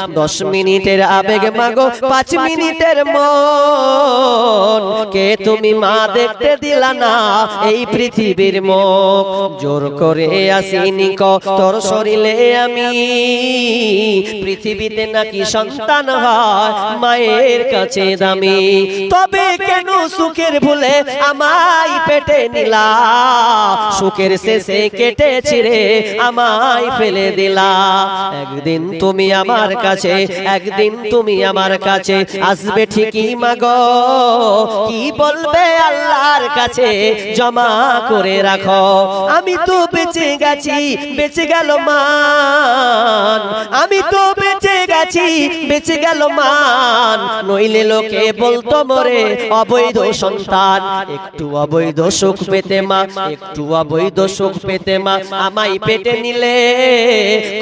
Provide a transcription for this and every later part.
দশ মিনিটের আবেগ মাগো পাঁচ মিনিটের মন। কে তুমি মা দেখতে দিলা না? এই পৃথিবীর মুখ। জোর করে আসিনি তোর শরীরে আমি পৃথিবীতে নাকি সন্তান হয়? মায়ের কাছে দামি। তবে কেন সুখের ভুলে আমায় পেটে নিলা? সুখের শেষে কেটে ছিড়ে আমায় ফেলে দিলা। একদিন তুমি আমার কাছে একদিন তুমি আমার কাছে আসবে ঠিকই মাগো। কি বলবে আল্লাহর কাছে? জমা করে রাখো। আমি তো বেঁচে গেছি বেঁচে গেল মান। আমি তো বেঁচে গেছি, বেঁচে গেল মান। নইলে লোকে বলতো মরে, অবৈধ সন্তান। একটু অবৈধ সুখ পেতে মা, একটু অবৈধ সুখ পেতে মা। আমায় পেটে নিলে,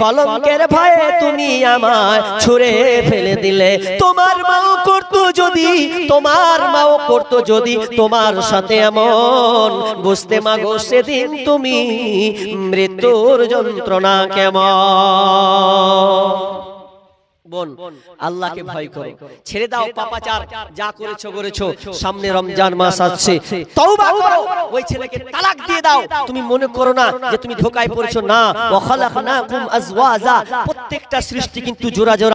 কলঙ্কের ভয়ে তুমি আমায় ছুঁড়ে ফেলে দিলে। তোমার মাও করতো যদি, তোমার মাও করতো যদি, তোমার সাথে এমন। বুঝতে মাগো সেদিন তুমি মৃত্যুর যন্ত্রণা কেমন? বোন আল্লাহকে ভয় করো। ছেড়ে দাও পাপাচার যা করেছ করেছ সামনে রমজান মাস আসছে। তওবা করো। ওই ছেলেকে তালাক দিয়ে দাও। তুমি মনে করো না যে তুমি ধোকায় পড়েছো। না। ওয়া খালাকনাকুম আজওয়াজা। প্রত্যেকটা সৃষ্টি কিন্তু জোড়া জোড়া